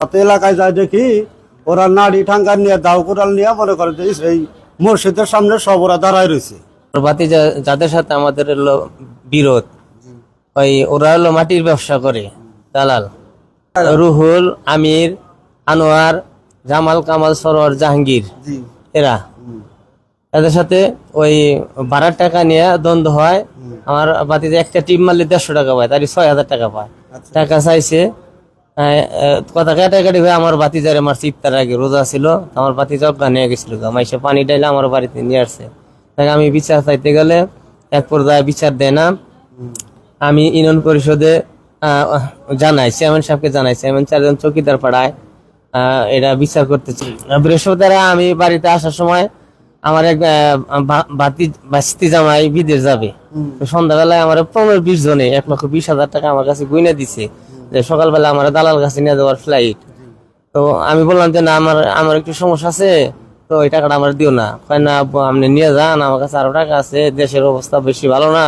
এলাকায় যায় দেখি ওরা নাড়ি ঠাঙ্গা নিয়ে দাও কোরাল নিয়ে মনে করে যে এই মসজিদের সামনে সব ওরা দাঁড়ায় রয়েছে। যাদের সাথে আমাদের হলো বিরোধ ওই ওরা হলো মাটির ব্যবসা করে দালাল। রুহুল আমির আনোয়ার জামাল কামাল সরোয়ার জাহাঙ্গীর এরা। এদের সাথে ওই ভাড়ার টাকা নিয়ে দ্বন্দ্ব হয়। আমার বাতিতে একটা টিম মারলে দেড়শো টাকা পায় তারই ছয় হাজার টাকা পায়। টাকা চাইছে কথা কাটাকাটি হয়ে আমার বাতি যারে মারছে ইফতার আগে রোজা ছিল আমার বাতি জগা নিয়ে গেছিল মাইসে পানি ডাইলে আমার বাড়িতে নিয়ে আসছে। তাই আমি বিচার চাইতে গেলে এক পর্যায়ে বিচার দেয় না। আমি ইউনিয়ন পরিষদে জানাই চেয়ারম্যান সাহেবকে জানাই চেয়ারম্যান চারজন চৌকিদার পাড়ায় আহ, এটা বিচার করতেছি বৃহস্পতিবার আমি বাড়িতে আসার সময় আমার এক বাতি বাস্তি জামাই বিদেশ যাবে। সন্ধ্যাবেলায় আমার পনেরো বিশ জনে এক লক্ষ বিশ হাজার টাকা আমার কাছে গুইনে দিছে। যে সকালবেলা আমার দালাল কাছে নিয়ে যাওয়ার ফ্লাইট তো আমি বললাম যে না আমার আমার একটু সমস্যা আছে তো ওই টাকাটা আমার দিও না। কয় না আপনি নিয়ে যান আমার কাছে আরও টাকা আছে দেশের অবস্থা বেশি ভালো না।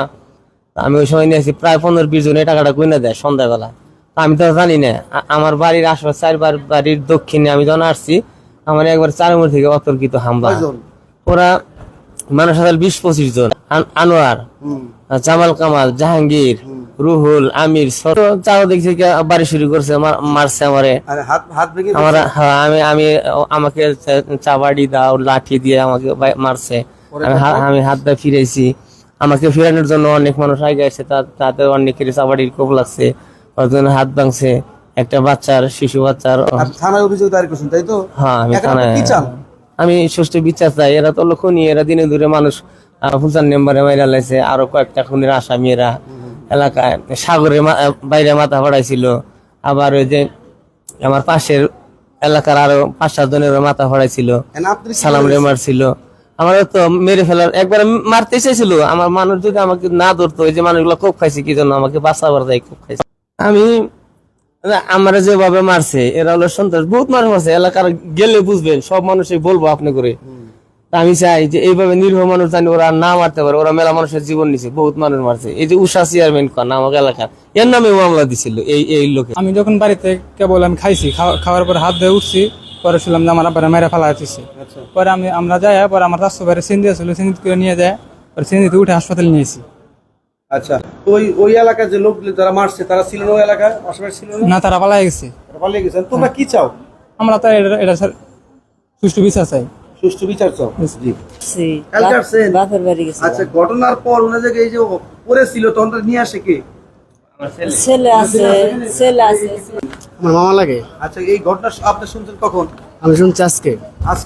আমি ওই সময় নিয়েছি প্রায় পনেরো বিশ জন এই টাকাটা কিনে দেয় সন্ধ্যাবেলা। তা আমি তো জানি না আমার বাড়ির আশেপাশে চারবার বাড়ির দক্ষিণে আমি যখন আসছি আমার একবার চারমুর থেকে অতর্কিত হামলা। ওরা মানুষ হাজার বিশ পঁচিশ জন। আনোয়ার জামাল কামাল জাহাঙ্গীর রুহুল আমির চাও দেখছি বাড়ি শুরু করছে মারছে আমারে। আমার হ্যাঁ, আমি আমি আমাকে চাবাড়ি দাও লাঠি দিয়ে আমাকে মারছে। আমি হাত আমি ফিরেছি আমাকে ফিরানোর জন্য অনেক মানুষ আগে আসছে তা- তাতে অনেকের চাবাড়ির কোপ লাগছে কতজন হাত ভাঙছে। একটা বাচ্চার শিশু বাচ্চার। থানায় অভিযোগ দায়ের করছেন তাই তো? হ্যাঁ আমি থানায় আমি সুষ্ঠু বিচার চাই। এরা তো লক্ষণীয় এরা দিনে দূরে মানুষ ফুলচান মেম্বারে মাইরা লাইছে। আরও কয়েকটা খুনের আসামি এরা এলাকায় সাগরে বাইরে মাথা ফাড়াইছিল। আবার ওই যে আমার পাশের এলাকার আরও পাঁচ সাত জনের মাথা ফাড়াইছিল। সালাম রে মারছিল। আমার তো মেরে ফেলার একবার মারতে চাইছিল। আমার মানুষ যদি আমাকে না ধরতো ওই যে মানুষগুলো কোপ খাইছে কি জন্য আমাকে বাঁচাবার যায় কোপ খাইছে? আমি আমার যেভাবে মারছে এরা হলো সন্ত্রাস বহুত মানুষ আছে এলাকার গেলে বুঝবেন সব মানুষই বলব আপনি করে। আমি চাই যে এইভাবে নিরীহ মানুষ জানি ওরা না মারতে পারে ওরা মেলা মানুষের জীবন নিছে বহুত মানুষ মারছে। এই যে উষা চেয়ারম্যান কর আমাকে এলাকার এর নামে মামলা দিছিল এই এই লোকে। আমি যখন বাড়িতে কেবল আমি খাইছি খাওয়ার পর হাত ধুয়ে উঠছি পরে শুনলাম যে আমার আব্বারা মেরে ফেলা হচ্ছে আচ্ছা। পরে আমি আমরা যাই পরে আমার রাস্তা বাইরে সিন্ধি আসলো সিন্ধি করে নিয়ে যায় পরে সিন্ধিতে উঠে হাসপাতালে নিয়েছি। আচ্ছা ওই ওই এলাকার যে লোকগুলো যারা মারছে তারা ছিল না ওই আশেপাশে ছিল না? তারা পালাই গেছে। পালিয়ে গেছেন তোমরা কি চাও? আমরা তো এটা এটা স্যার সুষ্ঠু বিচার চাই। সুষ্ঠু বিচার চাও? জি? বাপের বাড়ি গেছে আচ্ছা ঘটনার পর ওনাদেরকে এই যে পড়েছিল তখন নিয়ে আসে কে? ছেলে। আছে ছেলে আছে। আমার মামা লাগে। আচ্ছা এই ঘটনা আপনি শুনছেন কখন? আমি শুনছি আজকে। আজ